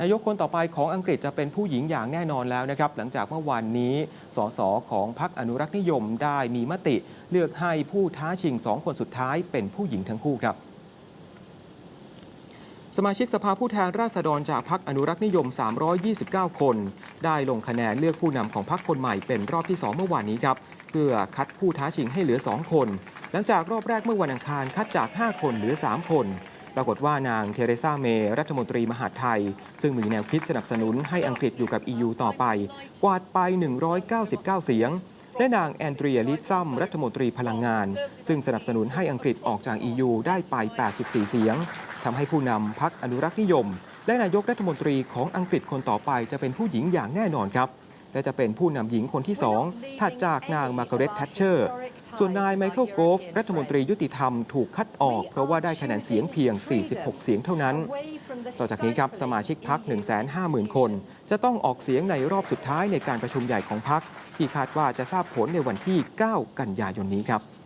นายกคนต่อไปของอังกฤษจะเป็นผู้หญิงอย่างแน่นอนแล้วนะครับ หลังจากเมื่อวานนี้สสของพรรคอนุรักษ์นิยมได้มีมติเลือกให้ผู้ท้าชิงสองคนสุดท้ายเป็นผู้หญิงทั้งคู่ครับสมาชิกสภาผู้แทนราษฎรจากพรรคอนุรักษ์นิยม 329 คน ได้ลงคะแนนเลือกผู้นำของพรรคคนใหม่เป็นรอบที่ 2 เมื่อวานนี้ครับ เพื่อคัดผู้ท้าชิงให้เหลือ 2 คน หลังจากรอบแรกเมื่อวันอังคารคัดจาก 5 คนเหลือ 3 คน ปรากฏว่านางเทเรซาเมรัฐมนตรีมหาดไทย ซึ่งมีแนวคิดสนับสนุนให้อังกฤษอยู่กับ EU ต่อไป กวาดไป 199 เสียง และนางแอนเดรียลิซซัมรัฐมนตรีพลังงาน ซึ่งสนับสนุนให้อังกฤษออกจาก EU ได้ไป 84 เสียงทำให้ผู้นำพักอนุรักษ์นิยม และนายกรัฐมนตรีของอังกฤษคนต่อไปจะเป็นผู้หญิงอย่างแน่นอนครับ และจะเป็นผู้นำหญิงคนที่สองถัดจากนางมาร์กาเร็ตแทชเชอร์ ส่วนนายไมเคิลโกฟ รัฐมนตรียุติธรรมถูกคัดออก เพราะว่าได้คะแนนเสียงเพียง 46 เสียงเท่านั้น ต่อจากนี้ครับสมาชิกพัก150,000 คน จะต้องออกเสียงในรอบสุดท้ายในการประชุมใหญ่ของพักที่คาดว่าจะทราบผลในวันที่ 9 กันยายนนี้ครับ